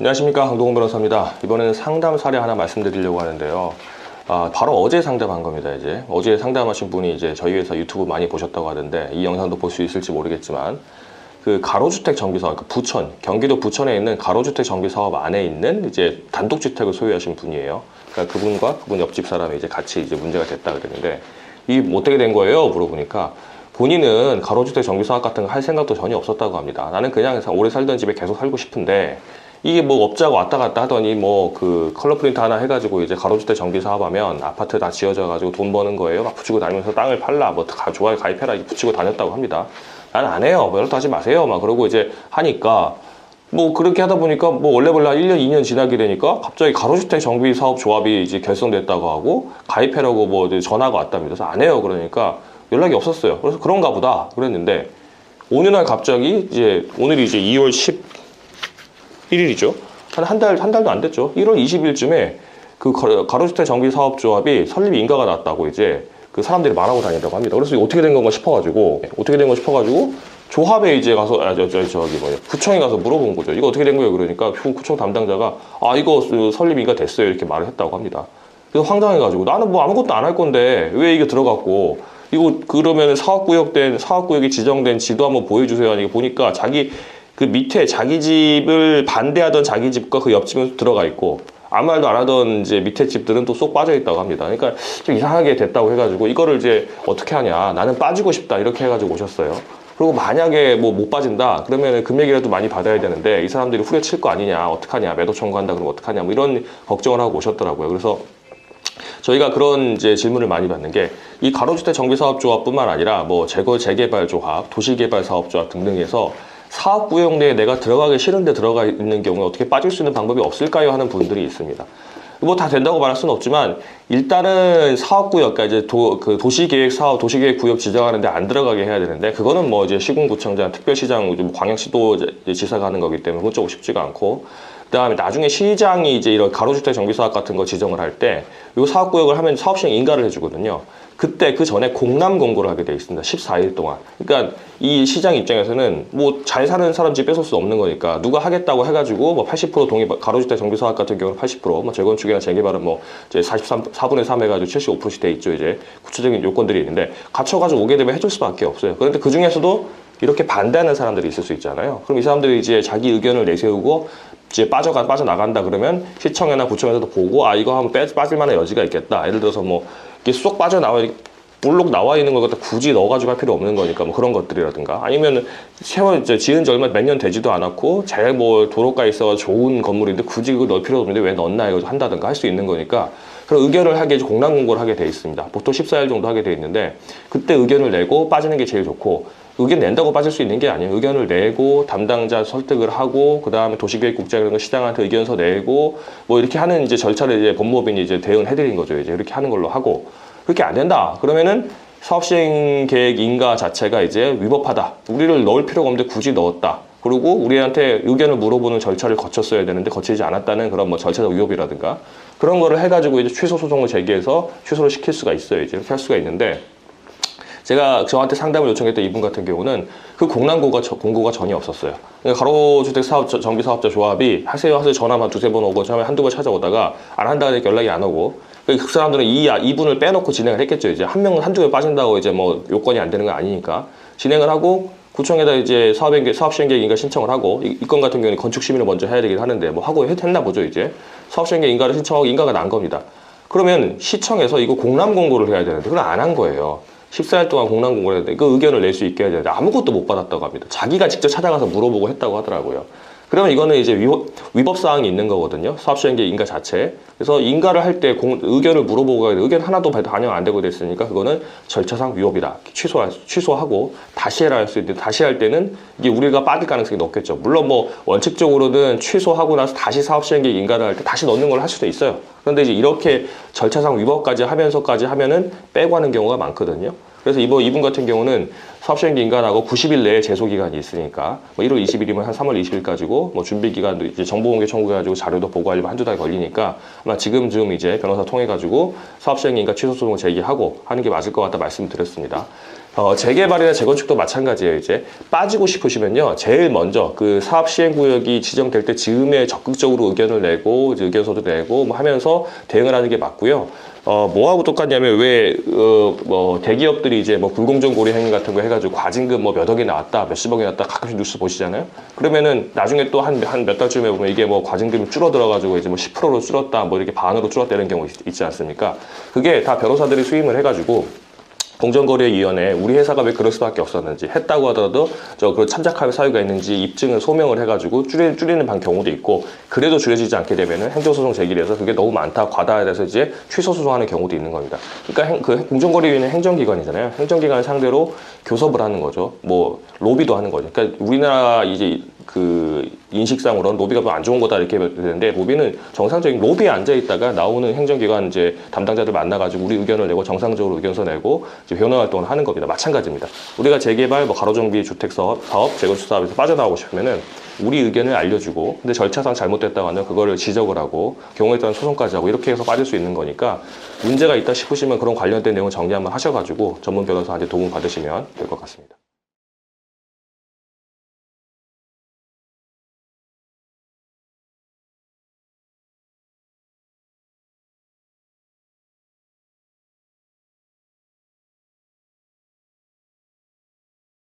안녕하십니까 강동원 변호사입니다. 이번에는 상담 사례 하나 말씀드리려고 하는데요. 아, 바로 어제 상담한 겁니다. 이제 어제 상담하신 분이 이제 저희 회사 유튜브 많이 보셨다고 하던데 이 영상도 볼 수 있을지 모르겠지만 그 가로주택 정비사업, 그 부천 경기도 부천에 있는 가로주택 정비사업 안에 있는 이제 단독주택을 소유하신 분이에요. 그러니까 그분과 그분 옆집 사람이 이제 같이 이제 문제가 됐다 그랬는데 뭐 어떻게 된 거예요? 물어보니까 본인은 가로주택 정비사업 같은 거 할 생각도 전혀 없었다고 합니다. 나는 그냥 오래 살던 집에 계속 살고 싶은데 이게 뭐 업자가 왔다 갔다 하더니 뭐 그 컬러 프린트 하나 해가지고 이제 가로주택 정비 사업하면 아파트 다 지어져가지고 돈 버는 거예요. 막 붙이고 다니면서 땅을 팔라 뭐 가, 좋아요 가입해라 붙이고 다녔다고 합니다. 나는 안 해요. 뭐 연락도 하지 마세요. 막 그러고 이제 하니까 뭐 그렇게 하다 보니까 뭐 원래 원래 한 1년 2년 지나게 되니까 갑자기 가로주택 정비 사업 조합이 이제 결성됐다고 하고 가입해라고 뭐 전화가 왔답니다. 그래서 안 해요. 그러니까 연락이 없었어요. 그래서 그런가 보다 그랬는데 어느 날 갑자기 이제 오늘이 이제 2월 10 1일이죠. 한 한 달, 한 달도 안 됐죠. 1월 20일쯤에 그 가로- 가로주택 정비 사업 조합이 설립 인가가 났다고 이제 그 사람들이 말하고 다닌다고 합니다. 그래서 어떻게 된 건가 싶어가지고 어떻게 된 건가 싶어가지고 조합에 이제 가서 아, 저, 저, 저기 뭐냐 구청에 가서 물어본 거죠. 이거 어떻게 된 거예요? 그러니까 구- 구청 담당자가 아 이거 그 설립 인가 됐어요 이렇게 말을 했다고 합니다. 그래서 황당해가지고 나는 뭐 아무것도 안 할 건데 왜 이게 들어갔고 이거 그러면 사업구역 된 사업구역이 지정된 지도 한번 보여주세요. 하니까 보니까 자기 그 밑에 자기 집을 반대하던 자기 집과 그 옆집은 들어가 있고 아무 말도 안 하던 이제 밑에 집들은 또 쏙 빠져 있다고 합니다. 그러니까 좀 이상하게 됐다고 해가지고 이거를 이제 어떻게 하냐 나는 빠지고 싶다 이렇게 해가지고 오셨어요. 그리고 만약에 뭐 못 빠진다 그러면 금액이라도 많이 받아야 되는데 이 사람들이 후려칠 거 아니냐 어떡하냐 매도 청구한다 그러면 어떡하냐 뭐 이런 걱정을 하고 오셨더라고요. 그래서 저희가 그런 이제 질문을 많이 받는 게 이 가로주택 정비사업조합뿐만 아니라 뭐 재거 재개발 조합, 도시개발 사업조합 등등에서 사업구역 내에 내가 들어가기 싫은데 들어가 있는 경우에 어떻게 빠질 수 있는 방법이 없을까요? 하는 분들이 있습니다. 뭐 다 된다고 말할 수는 없지만 일단은 사업구역, 그러니까 이제 도, 그 도시계획 사업, 도시계획 구역 지정하는데 안 들어가게 해야 되는데 그거는 뭐 이제 시군구청장, 특별시장, 뭐 광역시도 지사가 하는 거기 때문에 그건 조금 쉽지가 않고 그다음에 나중에 시장이 이제 이런 가로주택 정비사업 같은 거 지정을 할 때 이 사업구역을 하면 사업시행 인가를 해주거든요. 그때 그 전에 공람 공고를 하게 돼 있습니다. 14일 동안. 그러니까 이 시장 입장에서는 뭐 잘 사는 사람 집 뺏을 수 없는 거니까 누가 하겠다고 해가지고 뭐 80% 동의 가로주택 정비사업 같은 경우는 80%뭐 재건축이나 재개발은 뭐 이제 43 4분의 3 해가지고 75%씩 돼 있죠. 이제 구체적인 요건들이 있는데 갖춰가지고 오게 되면 해줄 수밖에 없어요. 그런데 그 중에서도 이렇게 반대하는 사람들이 있을 수 있잖아요. 그럼 이 사람들이 이제 자기 의견을 내세우고 이제 빠져가 빠져나간다 그러면 시청이나 구청에서도 보고 아 이거 한번 빼, 빠질 만한 여지가 있겠다. 예를 들어서 뭐 이게 쏙 빠져나와 볼록 나와 있는 걸 갖다 굳이 넣어가지고 할 필요 없는 거니까 뭐 그런 것들이라든가 아니면 세월 이제 지은 지 얼마 몇 년 되지도 않았고 잘뭐 도로가에 있어 좋은 건물인데 굳이 그걸 넣을 필요 없는데 왜 넣었나 이거 한다든가 할 수 있는 거니까 그런 의견을 하게 공란 공고를 하게 돼 있습니다. 보통 14일 정도 하게 돼 있는데 그때 의견을 내고 빠지는 게 제일 좋고 의견 낸다고 빠질 수 있는 게 아니에요. 의견을 내고 담당자 설득을 하고 그 다음에 도시계획국장 이런 거 시장한테 의견서 내고 뭐 이렇게 하는 이제 절차를 이제 법무법인이 이제 대응해드린 거죠. 이제 이렇게 하는 걸로 하고 그렇게 안 된다. 그러면은 사업시행 계획 인가 자체가 이제 위법하다. 우리를 넣을 필요가 없는데 굳이 넣었다. 그리고 우리한테 의견을 물어보는 절차를 거쳤어야 되는데 거치지 않았다는 그런 뭐 절차적 위협이라든가 그런 거를 해가지고 이제 취소 소송을 제기해서 취소를 시킬 수가 있어요. 이제 이렇게 할 수가 있는데 제가 저한테 상담을 요청했던 이분 같은 경우는 그 공란고가 저- 공고가 전혀 없었어요. 그러니까 가로주택 사업 정비 사업자 조합이 하세요 하세요 전화만 두세 번 오고 처음에 한두 번 찾아오다가 안 한다니까 연락이 안 오고 그 사람들은 이 아, 이분을 빼놓고 진행을 했겠죠. 이제 한 명은 한두 명 빠진다고 이제 뭐 요건이 안 되는 건 아니니까 진행을 하고 구청에다 이제 사업행 사업 시행 계획 인가 신청을 하고 이, 이건 같은 경우는 건축 심의를 먼저 해야 되긴 하는데 뭐 하고 했- 했나 보죠 이제 사업 시행 계획 인가를 신청하고 인가가 난 겁니다. 그러면 시청에서 이거 공람 공고를 해야 되는데 그걸 안 한 거예요. 14일 동안 공람 공고를 해야 되는데 그 의견을 낼 수 있게 해야 되는데 아무것도 못 받았다고 합니다. 자기가 직접 찾아가서 물어보고 했다고 하더라고요. 그러면 이거는 이제 위법, 위법 사항이 있는 거거든요. 사업 시행계 인가 자체. 그래서 인가를 할 때 의견을 물어보고. 의견 하나도 반영 안 되고 됐으니까 그거는 절차상 위법이다. 취소 취소하고 다시 해라 할 수 있는데 다시 할 때는 이게 우리가 빠질 가능성이 높겠죠. 물론 뭐 원칙적으로는 취소하고 나서 다시 사업 시행계 인가를 할 때 다시 넣는 걸 할 수도 있어요. 그런데 이제 이렇게 절차상 위법까지 하면서까지 하면은 빼고 하는 경우가 많거든요. 그래서 이번 이분 같은 경우는 사업시행기 인간하고 90일 내에 제소 기간이 있으니까 뭐 1월 20일이면 한 3월 20일까지고 뭐 준비 기간도 이제 정보 공개 청구해 가지고 자료도 보고하려면 한두 달 걸리니까 아마 지금 즈음 이제 변호사 통해 가지고 사업시행기 인가 취소 소송을 제기하고 하는 게 맞을 것 같다 말씀드렸습니다. 어, 재개발이나 재건축도 마찬가지예요. 이제 빠지고 싶으시면요, 제일 먼저 그 사업 시행 구역이 지정될 때 즈음에 적극적으로 의견을 내고 의견서도 내고 뭐 하면서 대응을 하는 게 맞고요. 어, 뭐하고 똑같냐면 왜, 어, 뭐, 대기업들이 이제 뭐 불공정 고리 행위 같은 거 해가지고 과징금 뭐 몇 억이 나왔다, 몇십억이 나왔다 가끔씩 뉴스 보시잖아요? 그러면은 나중에 또 한, 한 몇 달쯤에 보면 이게 뭐 과징금이 줄어들어가지고 이제 뭐 10%로 줄었다, 뭐 이렇게 반으로 줄었다 이런 경우 있, 있지 않습니까? 그게 다 변호사들이 수임을 해가지고 공정거래위원회 우리 회사가 왜 그럴 수밖에 없었는지 했다고 하더라도 저그 참작할 사유가 있는지 입증을 소명을 해가지고 줄이, 줄이는 방 경우도 있고 그래도 줄여지지 않게 되면은 행정소송 제기를 해서 그게 너무 많다 과다에 대해서 이제 취소 소송하는 경우도 있는 겁니다. 그러니까 행- 그 공정거래위원회 행정기관이잖아요. 행정기관을 상대로 교섭을 하는 거죠. 뭐 로비도 하는 거죠. 그러니까 우리나라 이제 그 인식상으로는 로비가 뭐안 좋은 거다 이렇게 되는데 로비는 정상적인 로비에 앉아 있다가 나오는 행정기관 이제 담당자들 만나가지고 우리 의견을 내고 정상적으로 의견서 내고 이제 변호 활동을 하는 겁니다. 마찬가지입니다. 우리가 재개발, 뭐 가로정비 주택 사업, 사업 재건축 사업에서 빠져나오고 싶으면은 우리 의견을 알려주고 근데 절차상 잘못됐다고 하면 그거를 지적을 하고 경우에 따른 소송까지 하고 이렇게 해서 빠질 수 있는 거니까 문제가 있다 싶으시면 그런 관련된 내용을 정리 한번 하셔가지고 전문 변호사한테 도움 받으시면 될 것 같습니다.